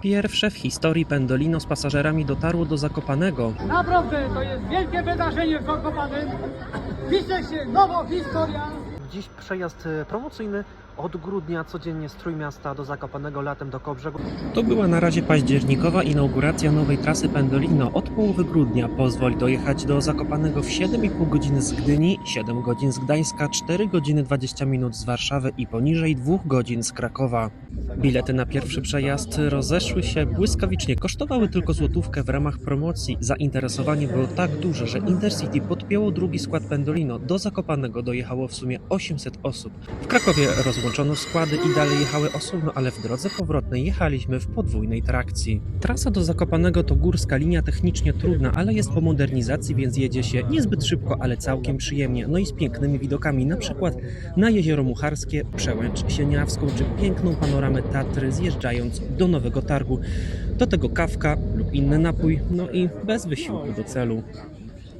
Pierwsze w historii Pendolino z pasażerami dotarło do Zakopanego. Naprawdę to jest wielkie wydarzenie w Zakopanem. Pisze się nowa historia. Dziś przejazd e, promocyjny od grudnia codziennie z Trójmiasta do Zakopanego latem do Kołbrzegu. To była na razie październikowa inauguracja nowej trasy Pendolino. Od połowy grudnia pozwoli dojechać do Zakopanego w 7,5 godziny z Gdyni, 7 godzin z Gdańska, 4 godziny 20 minut z Warszawy i poniżej 2 godzin z Krakowa. Bilety na pierwszy przejazd rozeszły się błyskawicznie, kosztowały tylko złotówkę w ramach promocji. Zainteresowanie było tak duże, że Intercity podpięło drugi skład Pendolino. Do Zakopanego dojechało w sumie 800 osób. W Krakowie rozłączono składy i dalej jechały osobno, ale w drodze powrotnej jechaliśmy w podwójnej trakcji. Trasa do Zakopanego to górska linia technicznie trudna, ale jest po modernizacji, więc jedzie się niezbyt szybko, ale całkiem przyjemnie. No i z pięknymi widokami, na przykład na Jezioro Mucharskie, Przełęcz Sieniawską czy piękną panoramę Tatry zjeżdżając do Nowego Targu. Do tego kawka lub inny napój, no i bez wysiłku do celu.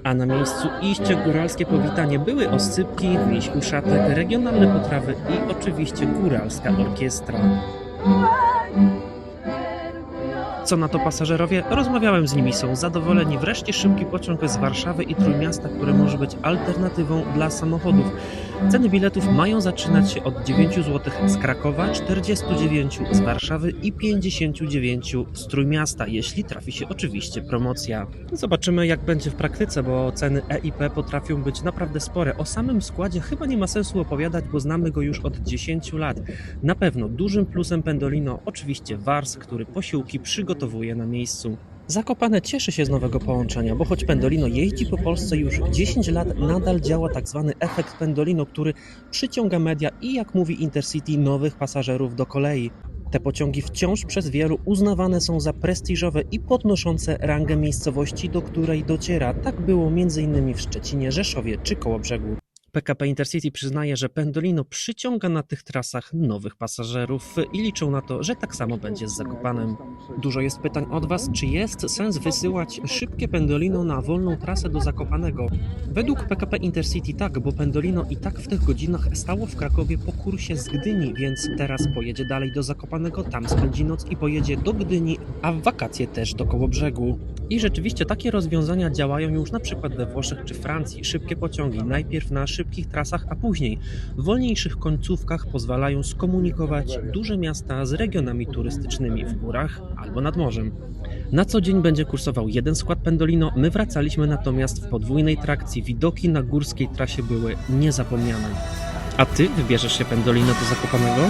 A na miejscu iście góralskie powitanie były oscypki, miś uszatek, regionalne potrawy i oczywiście góralska orkiestra. Co na to pasażerowie? Rozmawiałem z nimi, są zadowoleni. Wreszcie szybki pociąg z Warszawy i Trójmiasta, który może być alternatywą dla samochodów. Ceny biletów mają zaczynać się od 9 zł z Krakowa, 49 z Warszawy i 59 z Trójmiasta, jeśli trafi się oczywiście promocja. Zobaczymy jak będzie w praktyce, bo ceny EIP potrafią być naprawdę spore. O samym składzie chyba nie ma sensu opowiadać, bo znamy go już od 10 lat. Na pewno dużym plusem Pendolino oczywiście Wars, który posiłki przygotowuje na miejscu. Zakopane cieszy się z nowego połączenia, bo choć Pendolino jeździ po Polsce już 10 lat, nadal działa tak zwany efekt Pendolino, który przyciąga media i jak mówi Intercity nowych pasażerów do kolei. Te pociągi wciąż przez wielu uznawane są za prestiżowe i podnoszące rangę miejscowości, do której dociera. Tak było m.in. w Szczecinie, Rzeszowie czy Kołobrzegu. PKP Intercity przyznaje, że Pendolino przyciąga na tych trasach nowych pasażerów i liczą na to, że tak samo będzie z Zakopanem. Dużo jest pytań od Was, czy jest sens wysyłać szybkie Pendolino na wolną trasę do Zakopanego? Według PKP Intercity tak, bo Pendolino i tak w tych godzinach stało w Krakowie po kursie z Gdyni, więc teraz pojedzie dalej do Zakopanego, tam spędzi noc i pojedzie do Gdyni, a w wakacje też do Kołobrzegu. I rzeczywiście takie rozwiązania działają już na przykład we Włoszech czy Francji. Szybkie pociągi najpierw na szybkich trasach, a później w wolniejszych końcówkach pozwalają skomunikować duże miasta z regionami turystycznymi w górach albo nad morzem. Na co dzień będzie kursował jeden skład Pendolino, my wracaliśmy natomiast w podwójnej trakcji. Widoki na górskiej trasie były niezapomniane. A ty wybierzesz się Pendolino do Zakopanego?